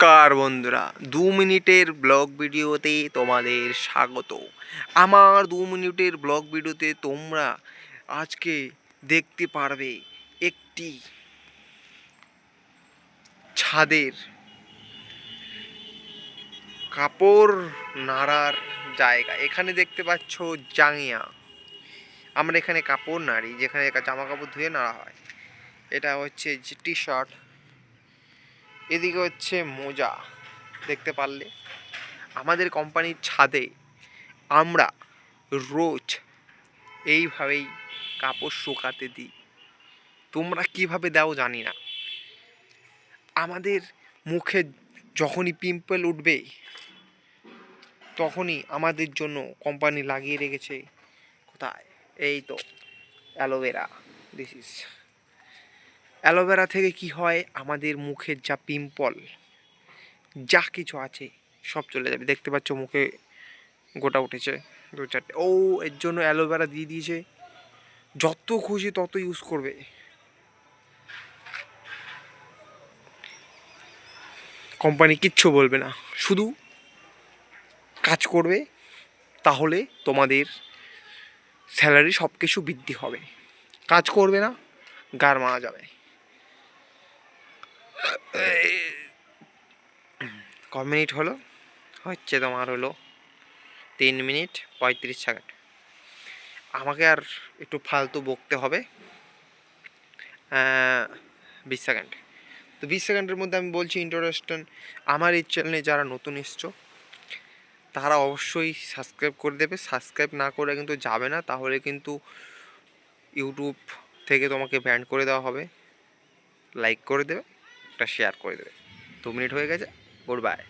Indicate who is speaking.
Speaker 1: নমস্কার বন্ধুরা, দু মিনিটের ব্লগ ভিডিওতে তোমাদের স্বাগত। আমার দু মিনিটের ব্লগ ভিডিওতে তোমরা আজকে দেখতে পারবে একটি ছাদের কাপড় নাড়ার জায়গা। এখানে দেখতে পাচ্ছ জাঙিয়া আমরা এখানে কাপড় নাড়ি, যেখানে জামা কাপড় ধুয়ে নাড়া হয়। এটা হচ্ছে টি শার্ট এদিকে হচ্ছে মোজা, দেখতে পারলে। আমাদের কোম্পানির ছাদে আমরা রোজ এইভাবেই কাপড় শুকাতে দিই। তোমরা কীভাবে দাও জানি না। আমাদের মুখে যখনই পিম্পল উঠবে, তখনই আমাদের জন্য কোম্পানি লাগিয়ে রেখেছে। কোথায়? এই তো অ্যালোভেরা দিস ইজ অ্যালোভেরা থেকে কি হয়? আমাদের মুখের যা পিম্পল, যা কিছু আছে, সব চলে যাবে। দেখতে পাচ্ছ মুখে গোটা উঠেছে দু চারটে। ও, এর জন্য অ্যালোভেরা দিয়ে দিয়েছে। যত খুশি তত ইউজ করবে। কোম্পানি কিচ্ছু বলবে না। শুধু কাজ করবে, তাহলে তোমাদের স্যালারি সব কিছু বৃদ্ধি হবে। কাজ করবে না, গার মারা যাবে। ক মিনিট হলো? হচ্ছে তোমার হলো তিন মিনিট পঁয়ত্রিশ সেকেন্ড। আমাকে আর একটু ফালতু বকতে হবে বিশ সেকেন্ড। তো বিশ সেকেন্ডের মধ্যে আমি বলছি ইন্ট্রোডাকশন আমার এই চ্যানেলে যারা নতুন এসছো, তারা অবশ্যই সাবস্ক্রাইব করে দেবে। সাবস্ক্রাইব না করে কিন্তু যাবে না, তাহলে কিন্তু ইউটিউব থেকে তোমাকে ব্যান্ড করে দেওয়া হবে। লাইক করে দেবে। একটা শেয়ার করে দেবে। দু মিনিট হয়ে গেছে গুড বাই